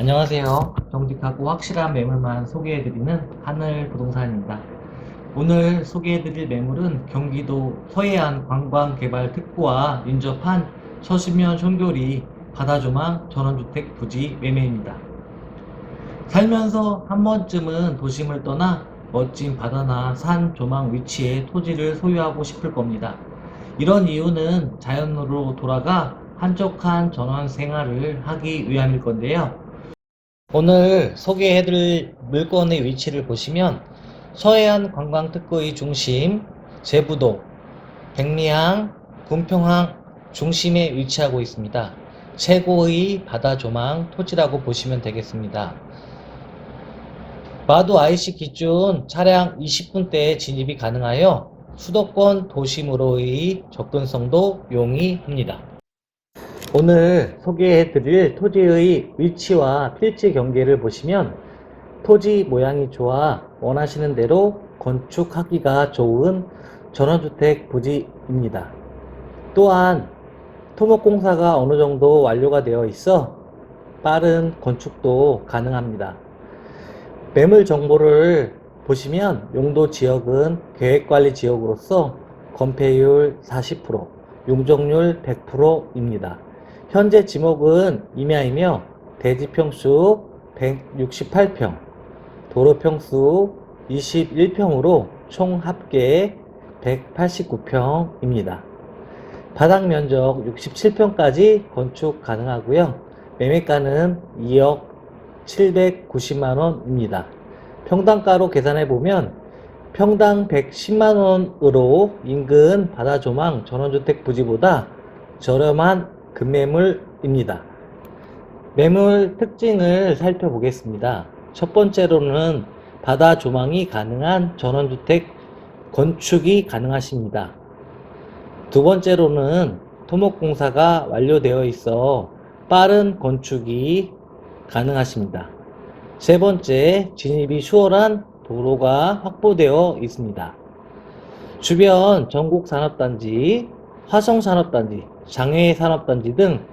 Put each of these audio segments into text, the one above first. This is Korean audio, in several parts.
안녕하세요. 정직하고 확실한 매물만 소개해드리는 하늘 부동산입니다. 오늘 소개해드릴 매물은 경기도 서해안 관광개발특구와 인접한 서시면 송교리 바다조망 전원주택 부지 매매입니다. 살면서 한 번쯤은 도심을 떠나 멋진 바다나 산 조망 위치에 토지를 소유하고 싶을 겁니다. 이런 이유는 자연으로 돌아가 한적한 전원 생활을 하기 위함일 건데요. 오늘 소개해드릴 물건의 위치를 보시면 서해안 관광특구의 중심, 제부도, 백리항, 군평항 중심에 위치하고 있습니다. 최고의 바다 조망 토지라고 보시면 되겠습니다. 마도 IC 기준 차량 20분대에 진입이 가능하여 수도권 도심으로의 접근성도 용이합니다. 오늘 소개해드릴 토지의 위치와 필지 경계를 보시면 토지 모양이 좋아 원하시는 대로 건축하기가 좋은 전원주택 부지입니다. 또한 토목공사가 어느 정도 완료가 되어 있어 빠른 건축도 가능합니다. 매물 정보를 보시면 용도 지역은 계획관리 지역으로서 건폐율 40%, 용적률 100%입니다. 현재 지목은 임야이며 대지평수 168평, 도로평수 21평으로 총 합계 189평입니다. 바닥 면적 67평까지 건축 가능하고요. 매매가는 2억 790만원입니다. 평당가로 계산해 보면 평당 110만원으로 인근 바다조망 전원주택 부지보다 저렴한 급매물입니다. 매물 특징을 살펴보겠습니다. 첫 번째로는 바다 조망이 가능한 전원주택 건축이 가능하십니다. 두 번째로는 토목공사가 완료되어 있어 빠른 건축이 가능하십니다. 세 번째, 진입이 수월한 도로가 확보되어 있습니다. 주변 전국 산업단지, 화성산업단지, 장애산업단지 등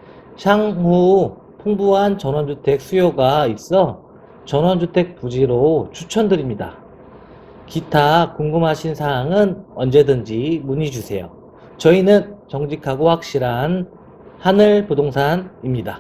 향후 풍부한 전원주택 수요가 있어 전원주택 부지로 추천드립니다. 기타 궁금하신 사항은 언제든지 문의 주세요. 저희는 정직하고 확실한 하늘 부동산입니다.